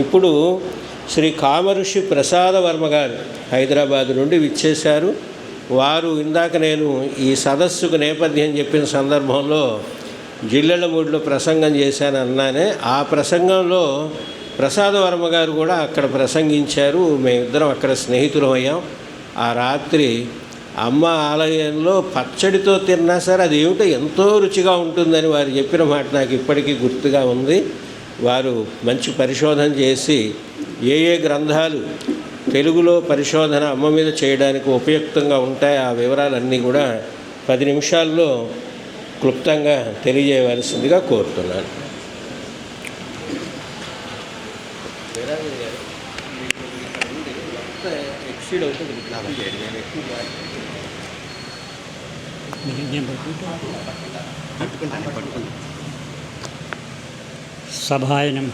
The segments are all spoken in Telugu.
ఇప్పుడు శ్రీ కామఋషి ప్రసాద వర్మ గారు హైదరాబాద్ నుండి విచ్చేశారు. వారు ఇందాక నేను ఈ సదస్సుకు నేపథ్యం చెప్పిన సందర్భంలో జిల్లెళ్ళమూడిలో ప్రసంగం చేశాను అన్నానే. ఆ ప్రసంగంలో ప్రసాద వర్మ గారు కూడా అక్కడ ప్రసంగించారు. మేమిద్దరం అక్కడ స్నేహితులం అయ్యాం. ఆ రాత్రి అమ్మ ఆలయంలో పచ్చడితో తిన్నా సరే అది ఏమిటో ఎంతో రుచిగా ఉంటుందని వారు చెప్పిన మాట నాకు ఇప్పటికీ గుర్తుగా ఉంది. వారు మంచి పరిశోధన చేసి ఏ ఏ గ్రంథాలు తెలుగులో పరిశోధన అమ్మ మీద చేయడానికి ఉపయుక్తంగా ఉంటాయి ఆ వివరాలన్నీ కూడా పది నిమిషాల్లో క్లుప్తంగా తెలియజేయవలసిందిగా కోరుతున్నాను. ఎక్సీడ్ అవుతుంది సభాయ నమ.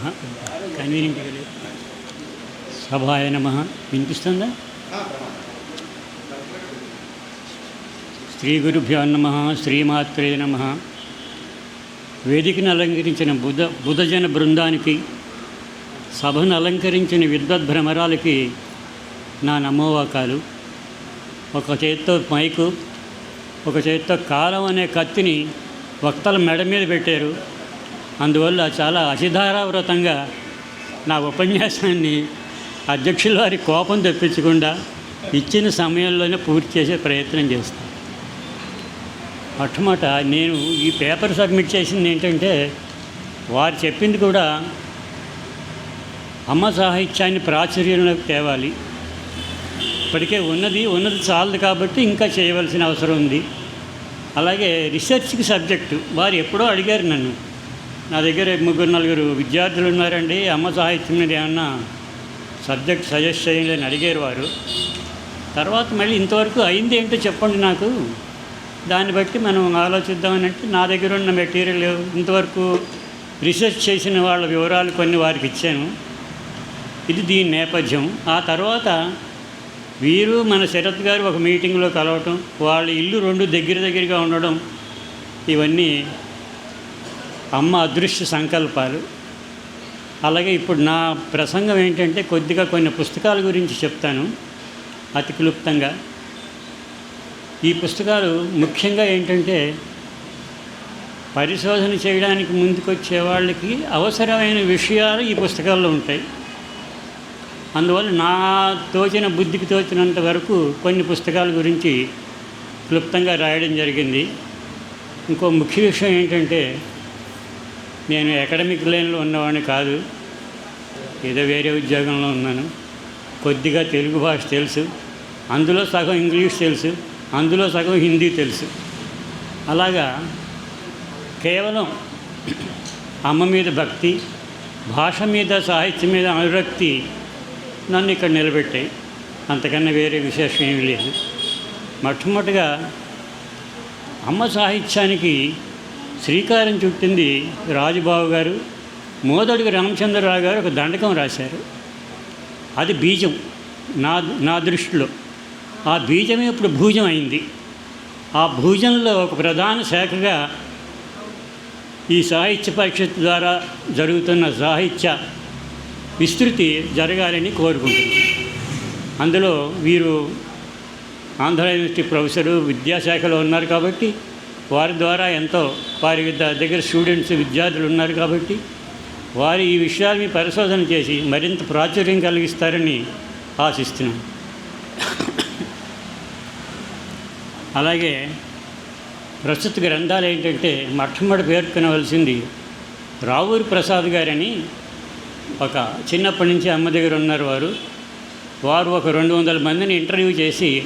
కన్వీనింగ్ సభాయ నమ. వినిపిస్తుందా? శ్రీ గురుభ్యో నమ. శ్రీమాత్రే నమ. వేదికను అలంకరించిన బుధ బుధజన బృందానికి సభను అలంకరించిన విద్వద్భ్రమరాలకి నా నమోవాకాలు. ఒక చేత్తో మైకు ఒక చేత్తో కాలం అనే కత్తిని వక్తల మెడ మీద పెట్టారు. అందువల్ల చాలా అసిధారావ్రతంగా నా ఉపన్యాసాన్ని అధ్యక్షుల వారి కోపం తెప్పించకుండా ఇచ్చిన సమయంలోనే పూర్తి చేసే ప్రయత్నం చేస్తాను మొట్టమొదట నేను ఈ పేపర్ సబ్మిట్ చేసింది ఏంటంటే వారు చెప్పింది కూడా అమ్మ సాహిత్యాన్ని ప్రాచుర్యంలోకి తేవాలి. ఇప్పటికే ఉన్నది ఉన్నది చాలదు కాబట్టి ఇంకా చేయవలసిన అవసరం ఉంది. అలాగే రీసెర్చ్కి సబ్జెక్టు వారు ఎప్పుడో అడిగారు నన్ను. నా దగ్గర ముగ్గురు నలుగురు విద్యార్థులు ఉన్నారండి. అమ్మ సాహిత్యం మీద ఏమన్నా సబ్జెక్ట్ సజెస్ట్ చేయండి అని అడిగారు వారు. తర్వాత మళ్ళీ ఇంతవరకు అయింది ఏంటో చెప్పండి నాకు. దాన్ని బట్టి మనం ఆలోచిద్దామని అంటే నా దగ్గర ఉన్న మెటీరియల్ ఇంతవరకు రీసెర్చ్ చేసిన వాళ్ళ వివరాలు కొన్ని వారికి ఇచ్చాను. ఇది దీని నేపథ్యం. ఆ తర్వాత వీరు మన శరత్ గారు ఒక మీటింగ్లో కలవటం వాళ్ళ ఇల్లు రెండు దగ్గర దగ్గరగా ఉండడం ఇవన్నీ అమ్మ అదృశ్య సంకల్పాలు. అలాగే ఇప్పుడు నా ప్రసంగం ఏంటంటే కొద్దిగా కొన్ని పుస్తకాల గురించి చెప్తాను అతి క్లుప్తంగా. ఈ పుస్తకాలు ముఖ్యంగా ఏంటంటే పరిశోధన చేయడానికి ముందుకొచ్చే వాళ్ళకి అవసరమైన విషయాలు ఈ పుస్తకాల్లో ఉంటాయి. అందువల్ల నా తోచిన బుద్ధికి తోచినంత వరకు కొన్ని పుస్తకాల గురించి క్లుప్తంగా రాయడం జరిగింది. ఇంకో ముఖ్య విషయం ఏంటంటే నేను అకాడమిక్ లైన్లో ఉన్నవాడిని కాదు. ఏదో వేరే ఉద్యోగంలో ఉన్నాను. కొద్దిగా తెలుగు భాష తెలుసు. అందులో సగం ఇంగ్లీష్ తెలుసు. అందులో సగం హిందీ తెలుసు. అలాగా కేవలం అమ్మ మీద భక్తి భాష మీద సాహిత్యం మీద అనురక్తి నన్ను ఇక్కడ నిలబెట్టాయి. అంతకన్నా వేరే విశేషం ఏమీ లేదు. మొట్టమొదటిగా అమ్మ సాహిత్యానికి శ్రీకారం చుట్టింది రాజుబాబు గారు. మోదడుగు రామచంద్రరావు గారు ఒక దండకం రాశారు. అది బీజం. నా నా దృష్టిలో. ఆ బీజమే ఇప్పుడు భూజం అయింది. ఆ భూజంలో ఒక ప్రధాన శాఖగా ఈ సాహిత్య పరిషత్ ద్వారా జరుగుతున్న సాహిత్య విస్తృతి జరగాలని కోరుకుంటున్నాను. అందులో వీరు ఆంధ్ర యూనివర్సిటీ ప్రొఫెసరు విద్యాశాఖలో ఉన్నారు కాబట్టి వారి ద్వారా ఎంతో వారి విద్య దగ్గర స్టూడెంట్స్ విద్యార్థులు ఉన్నారు కాబట్టి వారు ఈ విషయాలని పరిశోధన చేసి మరింత ప్రాచుర్యం కలిగిస్తారని ఆశిస్తున్నాను. అలాగే ప్రస్తుత గ్రంథాలు ఏంటంటే మొట్టమొదటి పేర్కొనవలసింది రావూరి ప్రసాద్ గారని ఒక చిన్నప్పటి నుంచి అమ్మ దగ్గర ఉన్నారు వారు. వారు ఒక రెండు వందల మందిని ఇంటర్వ్యూ చేసి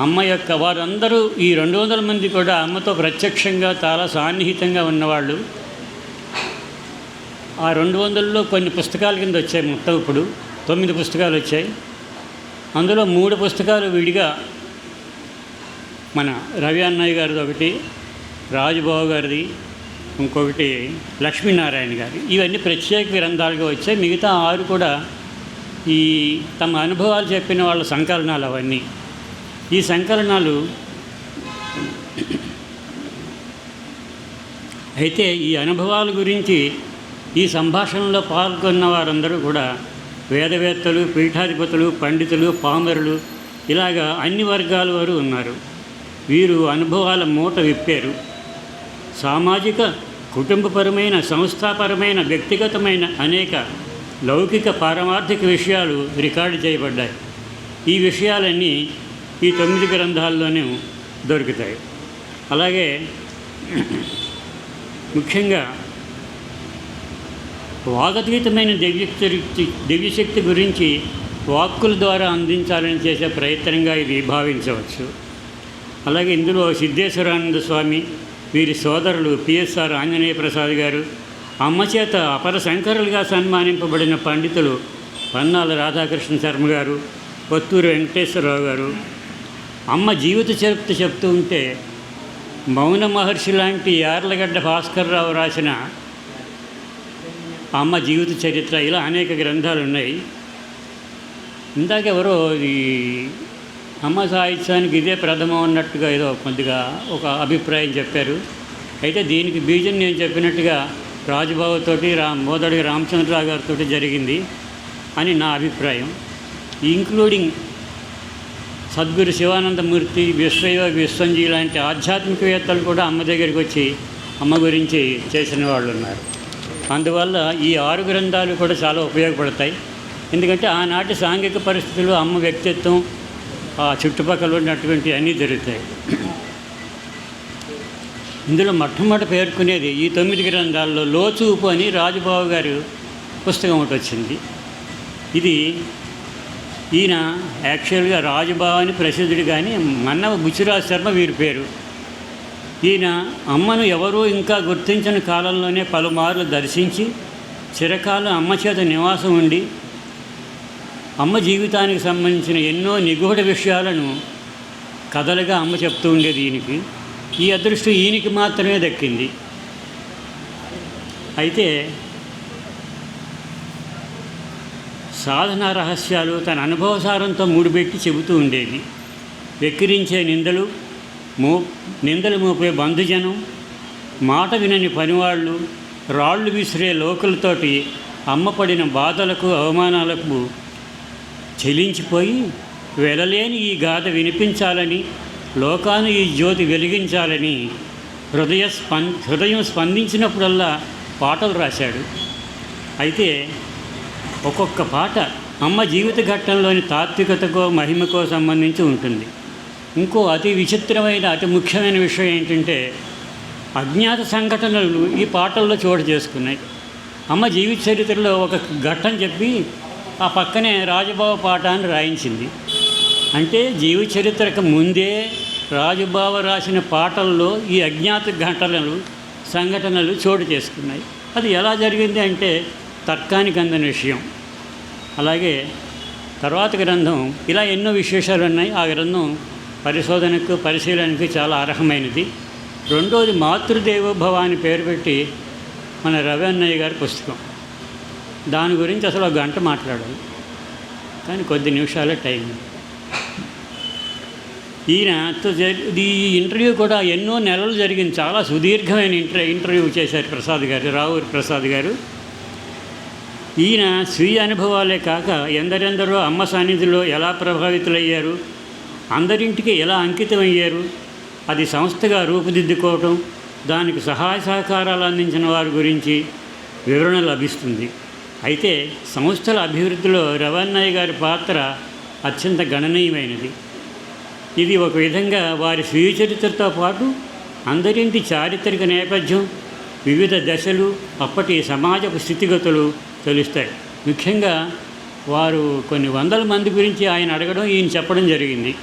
అమ్మ యొక్క వారందరూ ఈ రెండు వందల మంది కూడా అమ్మతో ప్రత్యక్షంగా చాలా సాన్నిహితంగా ఉన్నవాళ్ళు. ఆ రెండు వందల్లో కొన్ని పుస్తకాల కింద వచ్చాయి మొత్తం ఇప్పుడు. తొమ్మిది పుస్తకాలు వచ్చాయి. అందులో మూడు పుస్తకాలు విడిగా మన రవి అన్నయ్య గారిది ఒకటి రాజుబాబు గారిది ఇంకొకటి లక్ష్మీనారాయణ గారి. ఇవన్నీ ప్రత్యేక గ్రంథాలుగా వచ్చాయి. మిగతా ఆరు కూడా ఈ తమ అనుభవాలు చెప్పిన వాళ్ళ సంకలనాలు అవన్నీ. ఈ సంకలనాలు అయితే ఈ అనుభవాల గురించి ఈ సంభాషణలో పాల్గొన్న వారందరూ కూడా వేదవేత్తలు పీఠాధిపతులు పండితులు పామరులు ఇలాగా అన్ని వర్గాల వారు ఉన్నారు. వీరు అనుభవాల మూట విప్పారు. సామాజిక కుటుంబపరమైన సంస్థాపరమైన వ్యక్తిగతమైన అనేక లౌకిక పారమార్థిక విషయాలు రికార్డు చేయబడ్డాయి. ఈ విషయాలన్నీ ఈ తొమ్మిది గ్రంథాల్లోనే దొరుకుతాయి. అలాగే ముఖ్యంగా వాగతీతమైన దివ్యశక్తి దివ్యశక్తి గురించి వాక్కుల ద్వారా అందించాలని చేసే ప్రయత్నంగా ఇది భావించవచ్చు. అలాగే ఇందులో సిద్ధేశ్వరానంద స్వామి వీరి సోదరులు పిఎస్ఆర్ ఆంజనేయ ప్రసాద్ గారు అమ్మ చేత అపర శంకరులుగా సన్మానింపబడిన పండితులు పన్నాల రాధాకృష్ణ శర్మ గారు కొత్తూరు వెంకటేశ్వరరావు గారు అమ్మ జీవిత చరిత్ర చెప్తూ ఉంటే మౌన మహర్షి లాంటి యార్లగడ్డ భాస్కర్రావు రాసిన అమ్మ జీవిత చరిత్ర ఇలా అనేక గ్రంథాలు ఉన్నాయి. ఇందాక ఎవరో ఈ అమ్మ సాహిత్యానికి ఇదే ప్రథమం అన్నట్టుగా ఏదో కొద్దిగా ఒక అభిప్రాయం చెప్పారు. అయితే దీనికి బీజం నేను చెప్పినట్టుగా రాజుబాబుతోటి రా మోదడి రామచంద్రరావు గారితో జరిగింది అని నా అభిప్రాయం. ఇంక్లూడింగ్ సద్గురు శివానందమూర్తి విశ్వయోగ విశ్వంజీ లాంటి ఆధ్యాత్మికవేత్తలు కూడా అమ్మ దగ్గరికి వచ్చి అమ్మ గురించి చేసిన వాళ్ళు ఉన్నారు. అందువల్ల ఈ ఆరు గ్రంథాలు కూడా చాలా ఉపయోగపడతాయి. ఎందుకంటే ఆనాటి సాంఘిక పరిస్థితులు అమ్మ వ్యక్తిత్వం ఆ చుట్టుపక్కల ఉన్నటువంటి అన్నీ జరుగుతాయి ఇందులో మొట్టమొదటి పేర్కొనేది ఈ తొమ్మిది గ్రంథాల్లో లోచూపు అని రాజుబాబు గారు పుస్తకం ఒకటి వచ్చింది. ఇది ఈయన యాక్చువల్గా రాజుభావాని ప్రసిద్ధుడు కానీ మన్నవ బుచ్చిరాజు శర్మ వీరి పేరు. ఈయన అమ్మను ఎవరూ ఇంకా గుర్తించిన కాలంలోనే పలుమార్లు దర్శించి చిరకాలం అమ్మ చేత నివాసం ఉండి అమ్మ జీవితానికి సంబంధించిన ఎన్నో నిగూఢ విషయాలను కథలుగా అమ్మ చెప్తూ ఉండేది ఈయనకి. ఈ అదృష్టం ఈయనకి మాత్రమే దక్కింది. అయితే సాధన రహస్యాలు తన అనుభవసారంతో ముడిపెట్టి చెబుతూ ఉండేది వెక్కిరించే నిందలు మో నిందలు మోపే బంధుజనం మాట వినని పనివాళ్ళు రాళ్ళు విసిరే లోకులతోటి అమ్మపడిన బాధలకు అవమానాలకు చెలించిపోయి వెలలేని ఈ గాథ వినిపించాలని లోకాను ఈ జ్యోతి వెలిగించాలని హృదయ స్పం హృదయం స్పందించినప్పుడల్లా పాటలు రాశాడు. అయితే ఒక్కొక్క పాట అమ్మ జీవిత ఘట్టంలోని తాత్వికతకో మహిమకో సంబంధించి ఉంటుంది. ఇంకో అతి విచిత్రమైన అతి ముఖ్యమైన విషయం ఏంటంటే అజ్ఞాత సంఘటనలు ఈ పాటల్లో చోటు చేసుకున్నాయి. అమ్మ జీవిత చరిత్రలో ఒక ఘట్టం చెప్పి ఆ పక్కనే రాజబాబు పాట అని రాయించింది. అంటే జీవిత చరిత్రకు ముందే రాజుబావ రాసిన పాటల్లో ఈ అజ్ఞాత ఘటనలు సంఘటనలు చోటు చేసుకున్నాయి. అది ఎలా జరిగింది అంటే తర్కానికి అందిన విషయం. అలాగే తర్వాత గ్రంథం ఇలా ఎన్నో విశేషాలు ఉన్నాయి. ఆ గ్రంథం పరిశోధనకు పరిశీలనకు చాలా అర్హమైనది. రెండోది మాతృదేవోభవ అని పేరు పెట్టి మన రవి అన్నయ్య గారి పుస్తకం. దాని గురించి అసలు ఒక గంట మాట్లాడాలి. కానీ కొద్ది నిమిషాలే టైం. ఈయనతో ఈ ఇంటర్వ్యూ కూడా ఎన్నో నెలలు జరిగింది. చాలా సుదీర్ఘమైన ఇంటర్ ఇంటర్వ్యూ చేశారు ప్రసాద్ గారు రావు ప్రసాద్ గారు. ఈయన స్వీయ అనుభవాలే కాక ఎందరెందరో అమ్మ సాన్నిధిలో ఎలా ప్రభావితులయ్యారు అందరింటికి ఎలా అంకితమయ్యారు అది సంస్థగా రూపుదిద్దుకోవటం దానికి సహాయ సహకారాలు అందించిన వారి గురించి వివరణ లభిస్తుంది. అయితే సంస్థల అభివృద్ధిలో రవణయ్య గారి పాత్ర అత్యంత గణనీయమైనది. ఇది ఒక విధంగా వారి స్వీయ చరిత్రతో పాటు అందరింటి చారిత్రక నేపథ్యం వివిధ దశలు అప్పటి సమాజపు స్థితిగతులు తెలుస్తాయి. ముఖ్యంగా వారు కొన్ని వందల మంది గురించి ఆయన అడగడం ఈయన చెప్పడం జరిగింది.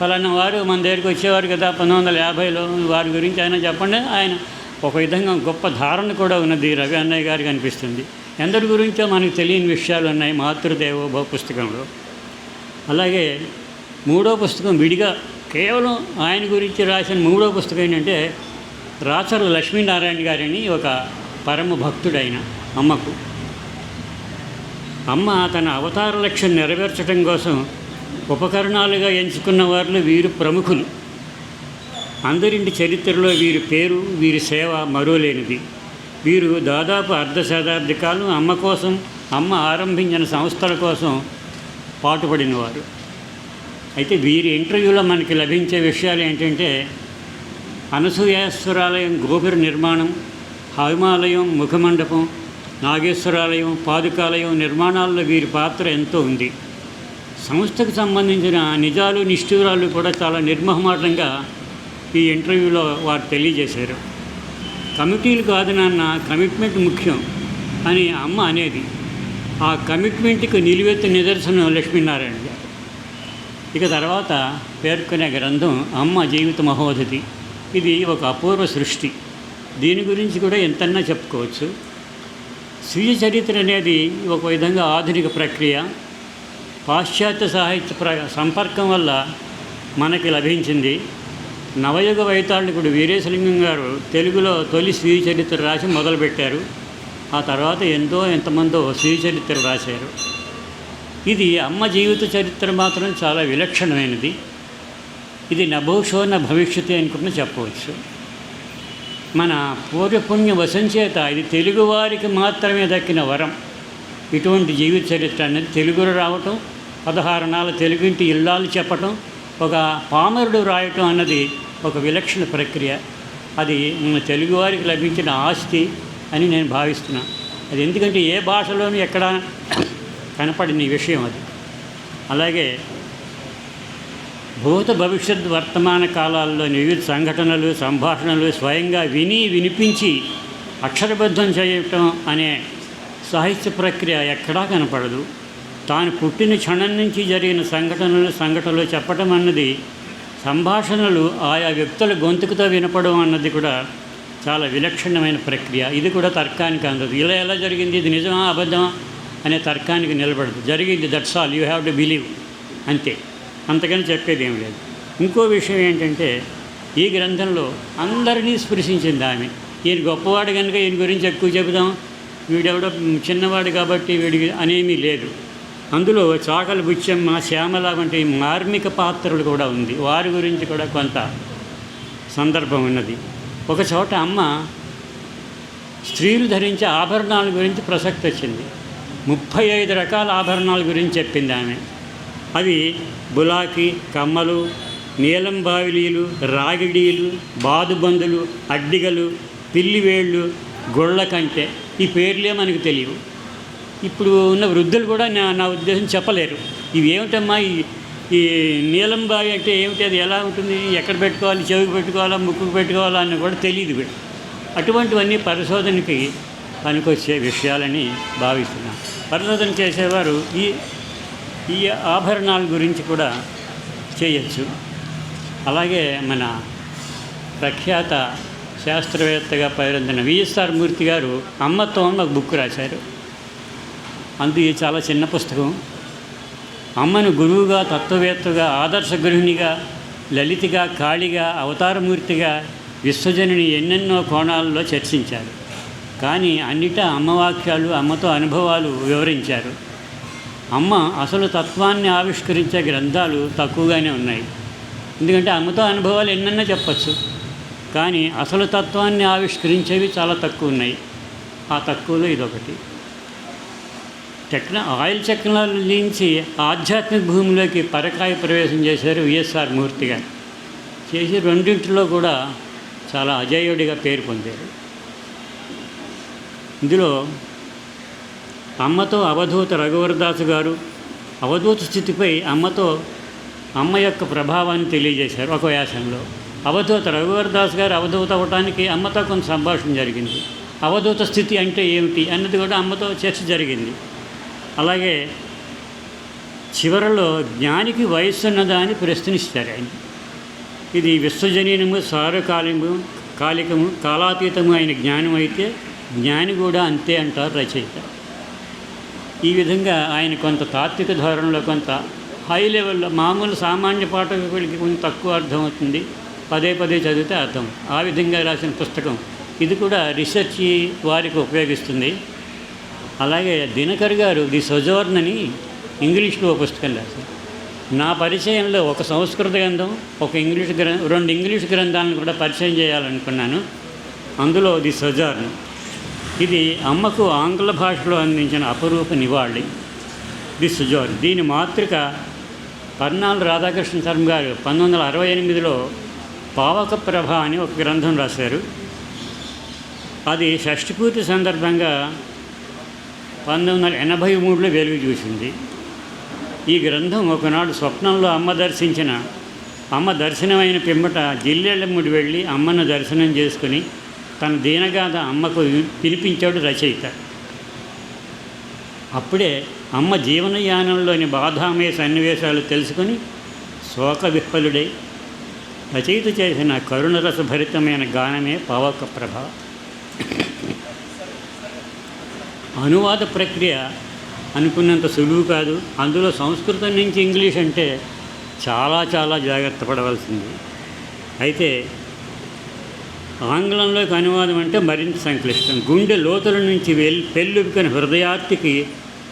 ఫలానా వారు మన దగ్గరికి వచ్చేవారు కదా పంతొమ్మిది వందల యాభైలో వారి గురించి ఆయన చెప్పండి. ఆయన ఒక విధంగా గొప్ప ధారణ కూడా ఉన్నది రవి అన్నయ్య గారికి అనిపిస్తుంది. ఎందరి గురించో మనకు తెలియని విషయాలు ఉన్నాయి మాతృదేవోభవ పుస్తకంలో. అలాగే మూడో పుస్తకం విడిగా కేవలం ఆయన గురించి రాసిన మూడో పుస్తకం ఏంటంటే రాచర్ల లక్ష్మీనారాయణ గారని ఒక పరమ భక్తుడైన అమ్మకు. అమ్మ తన అవతార లక్ష్యం నెరవేర్చడం కోసం ఉపకరణాలుగా ఎంచుకున్న వారిలో వీరు ప్రముఖులు. అందరింటి చరిత్రలో వీరి పేరు వీరి సేవ మరోలేనిది. వీరు దాదాపు అర్ధ శతాబ్ది కాలం అమ్మ కోసం అమ్మ ఆరంభించిన సంస్థల కోసం పాటుపడినవారు. అయితే వీరి ఇంటర్వ్యూలో మనకి లభించే విషయాలు ఏంటంటే అనసూయేశ్వరాలయం గోపుర నిర్మాణం హిమాలయం ముఖమండపం నాగేశ్వరాలయం పాదుకాలయం నిర్మాణాల్లో వీరి పాత్ర ఎంతో ఉంది. సంస్థకు సంబంధించిన నిజాలు నిష్ఠూరాలు కూడా చాలా నిర్మహమాటంగా ఈ ఇంటర్వ్యూలో వారు తెలియజేశారు. కమిటీలు కాదు నాన్న కమిట్మెంట్ ముఖ్యం అని అమ్మ అనేది. ఆ కమిట్మెంట్కి నిలువెత్తు నిదర్శనం లక్ష్మీనారాయణ గారు ఇక తర్వాత పేర్కొనే గ్రంథం అమ్మ జీవిత మహోదతి. ఇది ఒక అపూర్వ సృష్టి. దీని గురించి కూడా ఎంతన్నా చెప్పుకోవచ్చు. స్వీయ చరిత్ర అనేది ఒక విధంగా ఆధునిక ప్రక్రియ. పాశ్చాత్య సాహిత్య ప్ర సంపర్కం వల్ల మనకి లభించింది. నవయుగ వైతాళికుడు వీరేశలింగం గారు తెలుగులో తొలి స్వీయ చరిత్ర రాసి మొదలుపెట్టారు. ఆ తర్వాత ఎంతో ఎంతమందో స్వీయ చరిత్ర రాశారు. ఇది అమ్మ జీవిత చరిత్ర మాత్రం చాలా విలక్షణమైనది. ఇది నభూషో భవిష్యత్తు అనుకుని చెప్పవచ్చు. మన పూర్వపుణ్య వశంచేత ఇది తెలుగువారికి మాత్రమే దక్కిన వరం. ఇటువంటి జీవిత చరిత్ర అనేది తెలుగులో రావటం పదహారు నాలుగు తెలుగింటి ఇల్లాలు చెప్పటం ఒక పామరుడు రాయటం అన్నది ఒక విలక్షణ ప్రక్రియ. అది మన తెలుగువారికి లభించిన ఆస్తి అని నేను భావిస్తున్నాను అది ఎందుకంటే ఏ భాషలోనూ ఎక్కడ కనపడిన ఈ విషయం అది. అలాగే భూత భవిష్యత్ వర్తమాన కాలాల్లోని వివిధ సంఘటనలు సంభాషణలు స్వయంగా విని వినిపించి అక్షరబద్ధం చేయటం అనే సాహిత్య ప్రక్రియ ఎక్కడా కనపడదు. తాను పుట్టిన క్షణం నుంచి జరిగిన సంఘటనలు సంఘటనలు చెప్పటం అన్నది సంభాషణలు ఆయా వ్యక్తుల గొంతుకుతో వినపడం అన్నది కూడా చాలా విలక్షణమైన ప్రక్రియ. ఇది కూడా తర్కానికి అందదు. ఇలా ఎలా జరిగింది? ఇది నిజమా? అబద్ధమా? అనే తర్కానికి నిలబడదు. జరిగింది that's all you have to believe అంతే. అంతకని చెప్పేది ఏం లేదు. ఇంకో విషయం ఏంటంటే ఈ గ్రంథంలో అందరినీ స్పృశించింది ఆమె. ఈయన గొప్పవాడు కనుక ఈయన గురించి ఎక్కువ చెబుదాం. వీడెవడో చిన్నవాడు కాబట్టి వీడికి అనేమీ లేదు. అందులో చాకలి బుచ్చమ్మ శ్యామల వంటి మార్మిక పాత్రలు కూడా ఉంది. వారి గురించి కూడా కొంత సందర్భం ఉన్నది. ఒక చోట అమ్మ స్త్రీలు ధరించే ఆభరణాల గురించి ప్రసక్తి వచ్చింది. ముప్పై ఐదు రకాల ఆభరణాల గురించి చెప్పింది ఆమె. అవి బులాకి కమ్మలు నీలం బావిలీలు రాగిడీలు బాదుబందులు అడ్డిగలు పిల్లివేళ్ళు గొళ్ళ కంటే. ఈ పేర్లే మనకు తెలియవు. ఇప్పుడు ఉన్న వృద్ధులు కూడా నా నా ఉద్దేశం చెప్పలేరు. ఇవి ఏమిటమ్మా ఈ ఈ నీలం బావి అంటే ఏమిటి? అది ఎలా ఉంటుంది? ఎక్కడ పెట్టుకోవాలి? చెవికి పెట్టుకోవాలా? ముక్కుకు పెట్టుకోవాలా? అని కూడా తెలియదు వీడు అటువంటివన్నీ పరిశోధనకి పనికొచ్చే విషయాలని భావిస్తున్నాను పరిశోధన చేసేవారు ఈ ఈ ఆభరణాల గురించి కూడా చేయొచ్చు. అలాగే మన ప్రఖ్యాత శాస్త్రవేత్తగా పేరొందిన విఎస్ఆర్ మూర్తి గారు అమ్మత్వం అని ఒక బుక్ రాశారు. అందు చాలా చిన్న పుస్తకం. అమ్మను గురువుగా తత్వవేత్తగా ఆదర్శ గృహిణిగా లలితగా కాళిగా అవతారమూర్తిగా విశ్వజనుని ఎన్నెన్నో కోణాల్లో చర్చించారు. కానీ అన్నిటా అమ్మవాక్యాలు అమ్మతో అనుభవాలు వివరించారు. అమ్మ అసలు తత్వాన్ని ఆవిష్కరించే గ్రంథాలు తక్కువగానే ఉన్నాయి. ఎందుకంటే అమ్మతో అనుభవాలు ఎన్నన్నా చెప్పచ్చు. కానీ అసలు తత్వాన్ని ఆవిష్కరించేవి చాలా తక్కువ ఉన్నాయి. ఆ తక్కువలో ఇదొకటి. టెక్న ఆయిల్ టెక్నాలజీ నుంచి ఆధ్యాత్మిక భూమిలోకి పరకాయ ప్రవేశం చేశారు విఎస్ఆర్ మూర్తి గారు. చేసి రెండింటిలో కూడా చాలా అజేయుడిగా పేరు పొందారు. ఇందులో అమ్మతో అవధూత రఘువరదాసు గారు అవధూత స్థితిపై అమ్మతో అమ్మ యొక్క ప్రభావాన్ని తెలియజేశారు ఒక వ్యాసంలో అవధూత రఘువరదాస్ గారు అవధూత అవ్వటానికి అమ్మతో కొంత సంభాషణ జరిగింది. అవధూత స్థితి అంటే ఏమిటి అన్నది కూడా అమ్మతో చర్చ జరిగింది. అలాగే చివరలో జ్ఞానికి వయస్సు ఉన్నదా అని ప్రశ్నిస్తారు ఆయన. ఇది విశ్వజనీనము సారకాలిము కాలికము కాలాతీతము అయిన జ్ఞానం అయితే జ్ఞాని కూడా అంతే అంటారు రచయిత. ఈ విధంగా ఆయన కొంత తాత్విక ధోరణిలో కొంత హై లెవెల్లో మామూలు సామాన్య పాఠకులకి కొంచెం తక్కువ అర్థమవుతుంది పదే పదే చదివితే అర్థం. ఆ విధంగా రాసిన పుస్తకం. ఇది కూడా రీసెర్చ్ వారికి ఉపయోగిస్తుంది. అలాగే దినకర్ గారు ది సొజోర్న్ అని ఇంగ్లీష్లో పుస్తకం రాశారు. నా పరిచయంలో ఒక సంస్కృత గ్రంథం ఒక ఇంగ్లీష్ గ్రంథం రెండు ఇంగ్లీష్ గ్రంథాలను కూడా పరిచయం చేయాలనుకున్నాను. అందులో ది సొజార్న్. ఇది అమ్మకు ఆంగ్ల భాషలో అందించిన అపరూప నివాళి. ది సుజోర్ దీని మాతృక పర్నాలు రాధాకృష్ణ శర్మ గారు పంతొమ్మిది వందల అరవై ఎనిమిదిలో పావక ప్రభ అని ఒక గ్రంథం రాశారు. అది షష్ఠిపూర్తి సందర్భంగా పంతొమ్మిది వందల ఎనభై మూడులో వెలుగు చూసింది. ఈ గ్రంథం ఒకనాడు స్వప్నంలో అమ్మ దర్శించిన అమ్మ దర్శనమైన పిమ్మట జిల్లెళ్ళముడి వెళ్ళి అమ్మను దర్శనం చేసుకుని తన దీనగాథ అమ్మకు పిలిపించాడు రచయిత. అప్పుడే అమ్మ జీవనయానంలోని బాధామయ సన్నివేశాలు తెలుసుకుని శోక విహ్వలుడై రచయిత చేసిన కరుణరసభరితమైన గానమే పావక ప్రభ. అనువాద ప్రక్రియ అనుకున్నంత సులువు కాదు. అందులో సంస్కృతం నుంచి ఇంగ్లీష్ అంటే చాలా చాలా జాగ్రత్త పడవలసింది. అయితే ఆంగ్లంలోకి అనువాదం అంటే మరింత సంక్లిష్టం. గుండె లోతుల నుంచి వెల్ పెళ్ళుబికిన హృదయార్తికి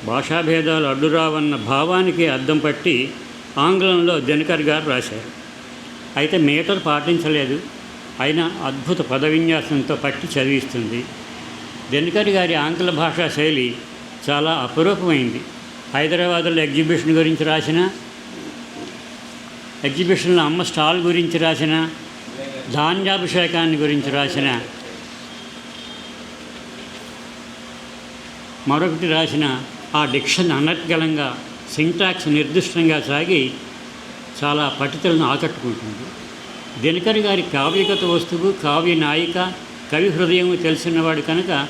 భాషాభేదాలు అడ్డురావన్న భావానికి అద్దం పట్టి ఆంగ్లంలో దినకర్ గారు రాశారు. అయితే మీటర్ పాటించలేదు. అయినా అద్భుత పదవిన్యాసంతో పట్టి చదివిస్తుంది. దినకర్ గారి ఆంగ్ల భాషా శైలి చాలా అపురూపమైంది. హైదరాబాద్లో ఎగ్జిబిషన్ గురించి రాసిన ఎగ్జిబిషన్లో అమ్మ స్టాల్ గురించి రాసిన ధాన్యాభిషేకాన్ని గురించి రాసిన మరొకటి రాసిన ఆ డిక్షన్ అనర్గళంగా సింటాక్స్ నిర్దిష్టంగా సాగి చాలా పఠితులను ఆకట్టుకుంటుంది. దినకర్ గారి కావ్యగత వస్తువు కావ్య నాయిక కవి హృదయం తెలిసినవాడు కనుక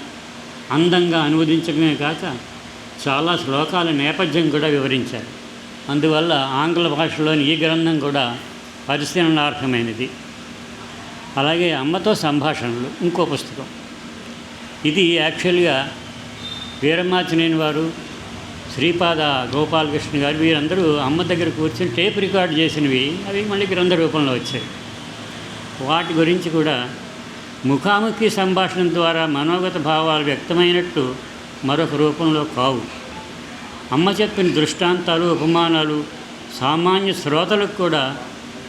అందంగా అనువదించడమే కాక చాలా శ్లోకాల నేపథ్యం కూడా వివరించారు. అందువల్ల ఆంగ్ల భాషలోని ఈ గ్రంథం కూడా పరిశీలనార్హమైనది. అలాగే అమ్మతో సంభాషణలు ఇంకో పుస్తకం. ఇది యాక్చువల్గా వీరమాచినేని వారు శ్రీపాద గోపాలకృష్ణ గారు వీరందరూ అమ్మ దగ్గర కూర్చొని టేప్ రికార్డ్ చేసినవి అవి మళ్ళీ గ్రంథ రూపంలో వచ్చాయి. వాటి గురించి కూడా ముఖాముఖి సంభాషణ ద్వారా మనోగత భావాలు వ్యక్తమైనట్టు మరొక రూపంలో కావు. అమ్మ చెప్పిన దృష్టాంతాలు ఉపమానాలు సామాన్య శ్రోతలకు కూడా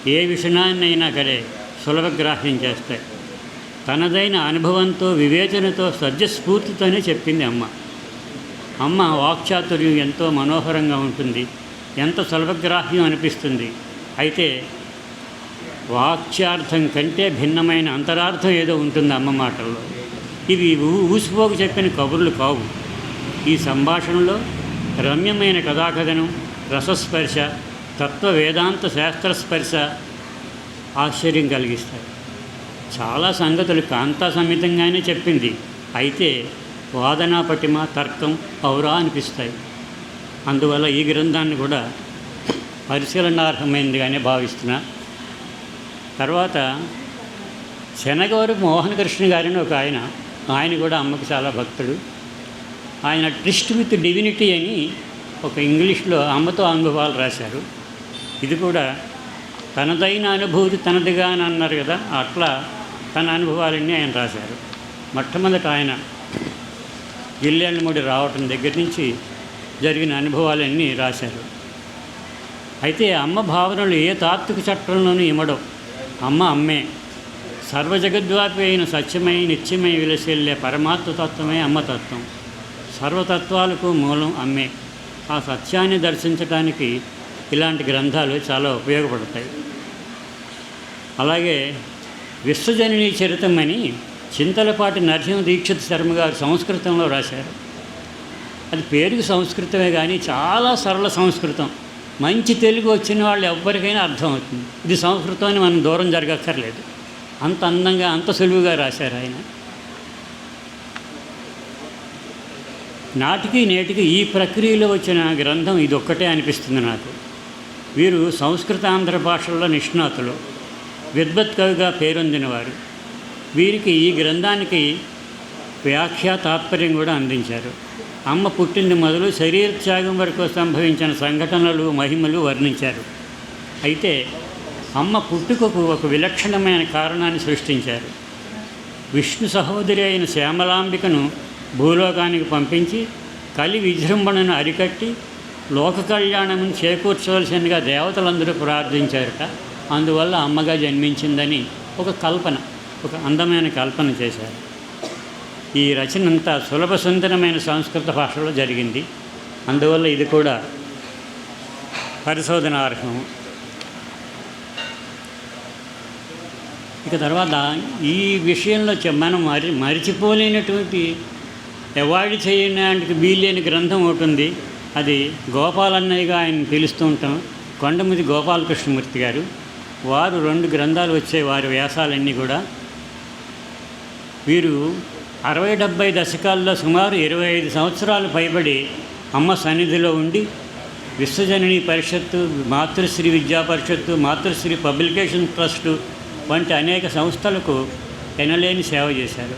ఏ విషయాన్నైనా కరే సులభగ్రాహ్యం చేస్తాయి తనదైన అనుభవంతో వివేచనతో సజ్జస్ఫూర్తితోనే చెప్పింది అమ్మ. అమ్మ వాక్చాతుర్యం ఎంతో మనోహరంగా ఉంటుంది. ఎంత సులభగ్రాహ్యం అనిపిస్తుంది. అయితే వాక్యార్థం కంటే భిన్నమైన అంతరార్థం ఏదో ఉంటుంది అమ్మ మాటల్లో. ఇవి ఊ- ఊసిపోకు చెప్పిన కబుర్లు కావు. ఈ సంభాషణలో రమ్యమైన కథాకథనం రసస్పర్శ తత్వ వేదాంత శాస్త్రస్పర్శ ఆశ్చర్యం కలిగిస్తాయి. చాలా సంగతులు కాంతా సమితంగానే చెప్పింది. అయితే వాదనా పటిమ తర్కం ఔరా అనిపిస్తాయి. అందువల్ల ఈ గ్రంథాన్ని కూడా పరిశీలనార్హమైనదిగానే భావిస్తున్నా. తర్వాత శనగవరు మోహన్ కృష్ణ గారిని ఒక ఆయన ఆయన కూడా అమ్మకు చాలా భక్తుడు. ఆయన ట్రిస్ట్ విత్ డివినిటీ అని ఒక ఇంగ్లీష్లో అమ్మతో అనుభవాలు రాశారు. ఇది కూడా తనదైన అనుభూతి తనదిగా అని అన్నారు కదా అట్లా తన అనుభవాలన్నీ ఆయన రాశారు. మొట్టమొదట ఆయన గిల్లెళ్ళమూడి రావటం దగ్గర నుంచి జరిగిన అనుభవాలన్నీ రాశారు. అయితే అమ్మ భావనలు ఏ తాత్విక చట్టంలోనూ ఇమ్మడం అమ్మ అమ్మే సర్వజగద్వ్యాపి అయిన సత్యమై నిత్యమై విలసిల్లే పరమాత్మతత్వమే అమ్మతత్వం సర్వతత్వాలకు మూలం అమ్మే. ఆ సత్యాన్ని దర్శించడానికి ఇలాంటి గ్రంథాలు చాలా ఉపయోగపడతాయి. అలాగే విశ్వజననీ చరితం అని చింతలపాటి నరసింహ దీక్షిత్ శర్మ గారు సంస్కృతంలో రాశారు. అది పేరుకి సంస్కృతమే కానీ చాలా సరళ సంస్కృతం. మంచి తెలుగు వచ్చిన వాళ్ళు ఎవ్వరికైనా అర్థమవుతుంది ఇది సంస్కృతం అని మనం దూరం జరగక్కర్లేదు. అంత అందంగా అంత సులువుగా రాశారు ఆయన. నాటికి నేటికి ఈ ప్రక్రియలో వచ్చిన గ్రంథం ఇది ఒక్కటే అనిపిస్తుంది నాకు. వీరు సంస్కృత ఆంధ్ర భాషల్లో నిష్ణాతులు. విద్వత్ కవిగా పేరొందినవారు. వీరికి ఈ గ్రంథానికి వ్యాఖ్య తాత్పర్యం కూడా అందించారు. అమ్మ పుట్టింది మొదలు శరీర త్యాగం వరకు సంభవించిన సంఘటనలు మహిమలు వర్ణించారు. అయితే అమ్మ పుట్టుకకు ఒక విలక్షణమైన కారణాన్ని సృష్టించారు. విష్ణు సహోదరి అయిన శ్యామలాంబికను భూలోకానికి పంపించి కలి విజృంభణను అరికట్టి లోక కళ్యాణమును చేకూర్చవలసిందిగా దేవతలందరూ ప్రార్థించారట. అందువల్ల అమ్మగా జన్మించిందని ఒక కల్పన ఒక అందమైన కల్పన చేశారు. ఈ రచన అంతా సులభ సుందరమైన సంస్కృత భాషలో జరిగింది. అందువల్ల ఇది కూడా పరిశోధనార్హం ఇక తర్వాత ఈ విషయంలో మనం మరి మరిచిపోలేనటువంటి అవాయిడ్ చేయడానికి వీల్లేని గ్రంథం ఒకటి ఉంది. అది గోపాలన్నయ్యగా ఆయన పిలుస్తూ ఉంటాం. కొండముది గోపాలకృష్ణమూర్తి గారు. వారు రెండు గ్రంథాలు వచ్చే వారి వ్యాసాలన్నీ కూడా వీరు అరవై డెబ్భై దశకాల్లో సుమారు ఇరవై ఐదు సంవత్సరాలు పైబడి అమ్మ సన్నిధిలో ఉండి విశ్వజనని పరిషత్తు మాతృశ్రీ విద్యా పరిషత్తు మాతృశ్రీ పబ్లికేషన్ ట్రస్టు వంటి అనేక సంస్థలకు ఎనలేని సేవ చేశారు.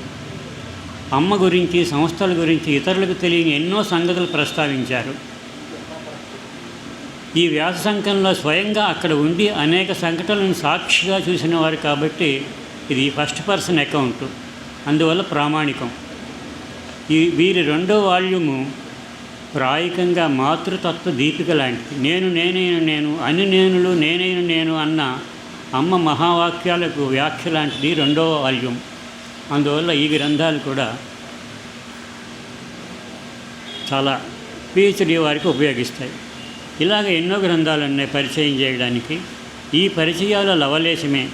అమ్మ గురించి సంస్థల గురించి ఇతరులకు తెలియని ఎన్నో సంగతులు ప్రస్తావించారు. ఈ వ్యాస సంఘంలో స్వయంగా అక్కడ ఉండి అనేక సంఘటనలను సాక్షిగా చూసిన వారు కాబట్టి ఇది ఫస్ట్ పర్సన్ అకౌంట్. అందువల్ల ప్రామాణికం. ఈ వీరి రెండో వాల్యూము ప్రాయికంగా మాతృతత్వ దీపిక లాంటిది. నేను నేనైన నేను అని నేనులు నేనైన నేను అన్న అమ్మ మహావాక్యాలకు వ్యాఖ్య లాంటిది రెండో వాల్యూమ్ అందువల్ల ఈ గ్రంథాలు కూడా చాలా పిహెచ్డి వారికి ఉపయోగిస్తాయి. ఇలాగ ఎన్నో గ్రంథాలు ఉన్నాయి పరిచయం చేయడానికి ఈ పరిచయాల లవలేశమే.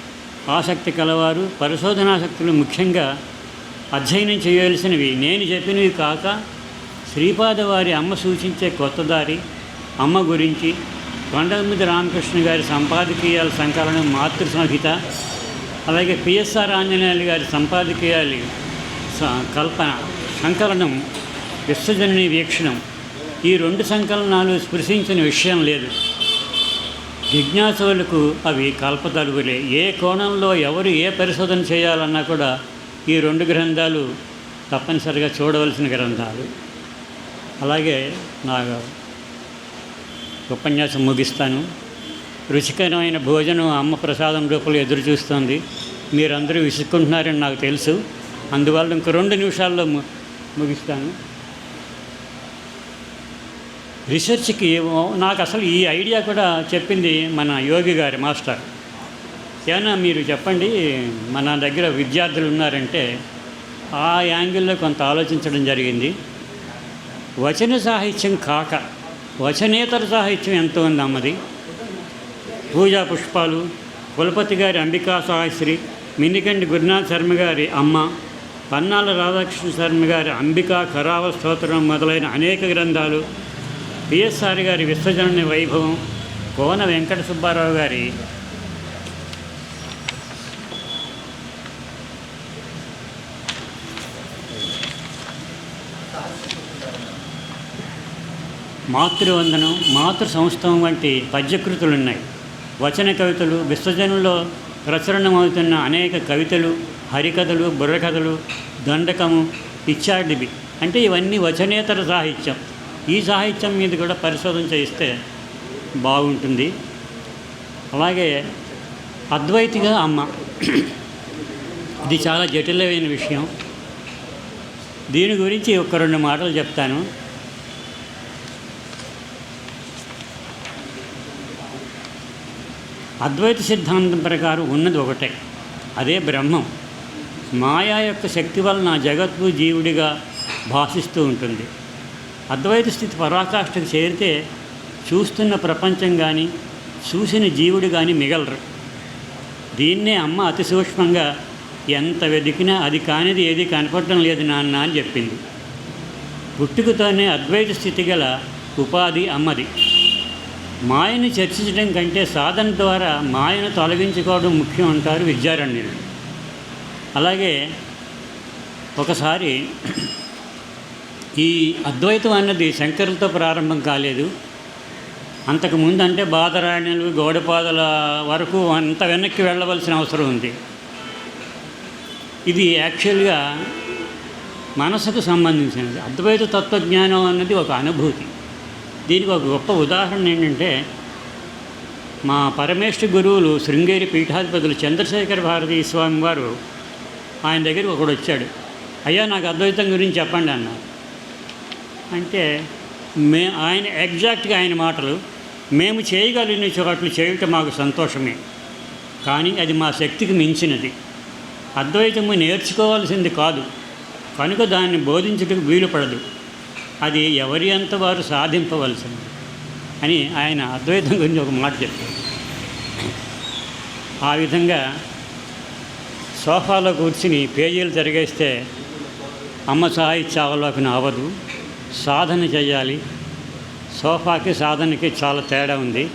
ఆసక్తి కలవారు పరిశోధనాసక్తులు ముఖ్యంగా అధ్యయనం చేయవలసినవి నేను చెప్పినవి కాక శ్రీపాద వారి అమ్మ సూచించే కొత్తదారి అమ్మ గురించి కొండమిది రామకృష్ణ గారి సంపాదకీయాల సంకలనం మాతృ సంహిత అలాగే పిఎస్ఆర్ ఆంజనేయులు గారి సంపాదకీయాలు స- కల్పన సంకలనం విశ్వజనని వీక్షణం. ఈ రెండు సంకలనాలు స్పృశించిన విషయం లేదు. జిజ్ఞాసులకు అవి కల్పతలుగులే. ఏ కోణంలో ఎవరు ఏ పరిశోధన చేయాలన్నా కూడా ఈ రెండు గ్రంథాలు తప్పనిసరిగా చూడవలసిన గ్రంథాలు. అలాగే నా ఉపన్యాసం ముగిస్తాను. రుచికరమైన భోజనం అమ్మ ప్రసాదం రూపంలో ఎదురు చూస్తుంది. మీరందరూ విసుక్కుంటున్నారని నాకు తెలుసు. అందువల్ల ఇంక రెండు నిమిషాల్లో ము- ముగిస్తాను. రీసెర్చ్కి నాకు అసలు ఈ ఐడియా కూడా చెప్పింది మన యోగి గారి మాస్టర్. ఏమైనా మీరు చెప్పండి మన దగ్గర విద్యార్థులు ఉన్నారంటే ఆ యాంగిల్లో కొంత ఆలోచించడం జరిగింది. వచన సాహిత్యం కాక వచనేతర సాహిత్యం ఎంతో ఉంది అమ్మది. పూజా పుష్పాలు కులపతి గారి అంబికా సాహశ్రీ మిన్నికంటి గురునాథ్ శర్మ గారి అమ్మ పన్నాల రాధాకృష్ణ శర్మ గారి అంబికా కరావ స్తోత్రం మొదలైన అనేక గ్రంథాలు పిఎస్ఆర్ గారి విశ్వజనని వైభవం కోన వెంకట సుబ్బారావు గారి మాతృవందనం మాతృ సంస్థం వంటి పద్యకృతులు ఉన్నాయి వచన కవితలు విశ్వజనంలో ప్రచురణమవుతున్న అనేక కవితలు హరికథలు బుర్రకథలు దండకము ఇత్యాదివి. అంటే ఇవన్నీ వచనేతర సాహిత్యం. ఈ సాహిత్యం మీద కూడా పరిశోధన చేయిస్తే బాగుంటుంది. అలాగే అద్వైతిగా అమ్మ. ఇది చాలా జటిలమైన విషయం. దీని గురించి ఒక రెండు మాటలు చెప్తాను. అద్వైత సిద్ధాంతం ప్రకారం ఉన్నది ఒకటే. అదే బ్రహ్మం. మాయా యొక్క శక్తి వలన జగత్తు జీవుడిగా భాషిస్తూ ఉంటుంది. అద్వైత స్థితి పరాకాష్ఠకు చేరితే చూస్తున్న ప్రపంచం కానీ చూసిన జీవుడు కానీ మిగలరు. దీన్నే అమ్మ అతి సూక్ష్మంగా ఎంత వెతికినా అది కానిది ఏది కనపడటం లేదు నాన్న అని చెప్పింది. పుట్టుకతోనే అద్వైత స్థితి గల ఉపాధి అమ్మది. మాయను చర్చించడం కంటే సాధన ద్వారా మాయను తొలగించుకోవడం ముఖ్యం అంటారు విద్యారణ్యులు. అలాగే ఒకసారి ఈ అద్వైతం అన్నది శంకరులతో ప్రారంభం కాలేదు. అంతకుముందు అంటే బాదరాయణులు గౌడపాదల వరకు అంత వెనక్కి వెళ్ళవలసిన అవసరం ఉంది. ఇది యాక్చువల్గా మనసుకు సంబంధించినది. అద్వైత తత్వజ్ఞానం అన్నది ఒక అనుభూతి. దీనికి ఒక గొప్ప ఉదాహరణ ఏంటంటే మా పరమేశ్వర గురువులు శృంగేరి పీఠాధిపతులు చంద్రశేఖర భారతీ స్వామి వారు ఆయన దగ్గరికి ఒకడు వచ్చాడు. అయ్యా నాకు అద్వైతం గురించి చెప్పండి అన్నారు. అంటే మే ఆయన ఎగ్జాక్ట్గా ఆయన మాటలు మేము చేయగలిగిన చోట్లు చేయటం మాకు సంతోషమే కానీ అది మా శక్తికి మించినది. అద్వైతము నేర్చుకోవాల్సింది కాదు కనుక దాన్ని బోధించుటకు వీలు పడదు. అది ఎవరి అంత వారు సాధింపవలసింది అని ఆయన అద్వైతం గురించి ఒక మాట చెప్పారు. ఆ విధంగా సోఫాలో కూర్చుని పేజీలు తిరిగేస్తే అమ్మ సాహిత్య చావలోకి అవ్వదు సాధన చేయాలి. సోఫాకి సాధనకి చాలా తేడా ఉంది.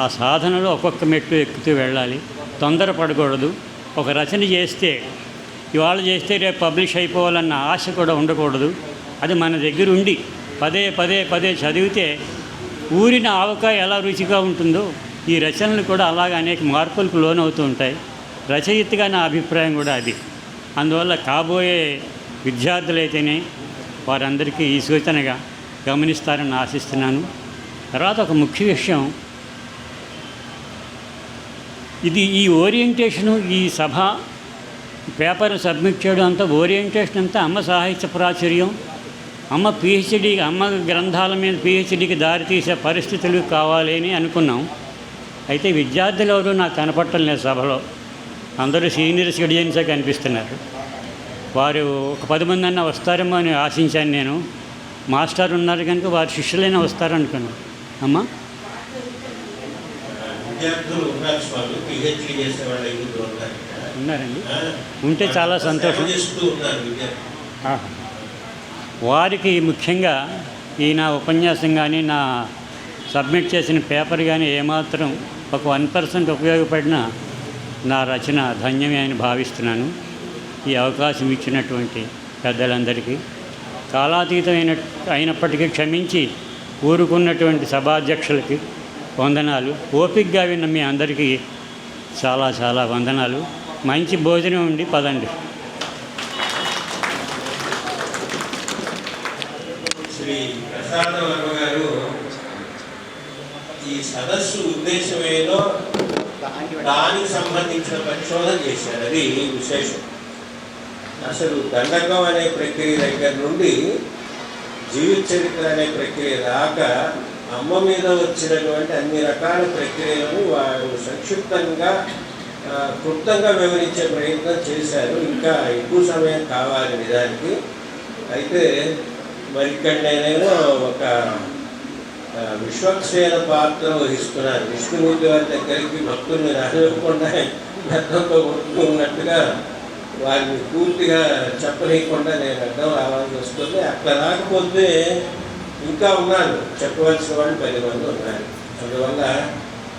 ఆ సాధనలో ఒక్కొక్క మెట్టు ఎక్కుతూ వెళ్ళాలి. తొందరపడకూడదు ఒక రచన చేస్తే ఇవాళ చేస్తే రేపు పబ్లిష్ అయిపోవాలన్న ఆశ కూడా ఉండకూడదు. అది మన దగ్గర ఉండి పదే పదే పదే చదివితే ఊరిన ఆవకాయ ఎలా రుచిగా ఉంటుందో ఈ రచనలు కూడా అలాగే అనేక మార్పులకు లోనవుతూ ఉంటాయి. రచయితగా నా అభిప్రాయం కూడా అది. అందువల్ల కాబోయే విద్యార్థులైతేనే వారందరికీ ఈ సూచనగా గమనిస్తారని ఆశిస్తున్నాను. తర్వాత ఒక ముఖ్య విషయం. ఇది ఈ ఓరియంటేషను ఈ సభ పేపర్ సబ్మిట్ చేయడం అంతా ఓరియంటేషన్ అంతా అమ్మ సాహిత్య ప్రాచుర్యం. అమ్మ పిహెచ్డి అమ్మ గ్రంథాల మీద పిహెచ్డికి దారితీసే పరిస్థితులు కావాలి అని అనుకున్నాం. అయితే విద్యార్థులు ఎవరు నాకు కనపడటం లేదు సభలో. అందరూ సీనియర్ సిటిజన్సే కనిపిస్తున్నారు. వారు ఒక పది మంది అన్న వస్తారేమో అని ఆశించాను నేను. మాస్టర్ ఉన్నారు కనుక వారి శిష్యులైనా వస్తారనుకున్నాను. అమ్మా. ఉన్నారండి. ఉంటే చాలా సంతోషం. వారికి ముఖ్యంగా ఈ నా ఉపన్యాసం కానీ నా సబ్మిట్ చేసిన పేపర్ కానీ ఏమాత్రం ఒక వన్ పర్సెంట్ ఉపయోగపడిన నా రచన ధన్యమే అని భావిస్తున్నాను. ఈ అవకాశం ఇచ్చినటువంటి పెద్దలందరికీ కాలాతీతమైన అయినప్పటికీ క్షమించి ఊరుకున్నటువంటి సభాధ్యక్షులకి వందనాలు. ఓపికగా విన్న మీ అందరికీ చాలా చాలా వందనాలు. మంచి భోజనం ఉండి పదండి. శ్రీ ప్రసాద వర్మ గారు ఈ సదస్సు ఉద్దేశం ఏదో దానికి సంబంధించిన పరిశోధన చేశారు. అది విశేషం. అసలు దండకం అనే ప్రక్రియ దగ్గర నుండి జీవిత చరిత్ర అనే ప్రక్రియ దాకా అమ్మ మీద వచ్చినటువంటి అన్ని రకాల ప్రక్రియలను వారు సంక్షిప్తంగా క్లుప్తంగా వివరించే ప్రయత్నం చేశారు. ఇంకా ఎక్కువ సమయం కావాలి నిజానికి. అయితే మరి ఇక్కడ నేనేమో ఒక విశ్వక్సేన పాత్ర వహిస్తున్నారు. విష్ణుమూర్తి వారి దగ్గరికి భక్తుల్ని రానివ్వకుండా గతంతో కొట్టుకున్నట్టుగా వారిని పూర్తిగా చెప్పలేకుండా నేను అర్థం రావాల్సి వస్తుంది. అక్కడ రాకపోతే ఇంకా ఉన్నారు. చెప్పవలసిన వాళ్ళు పది మంది ఉన్నారు. అందువల్ల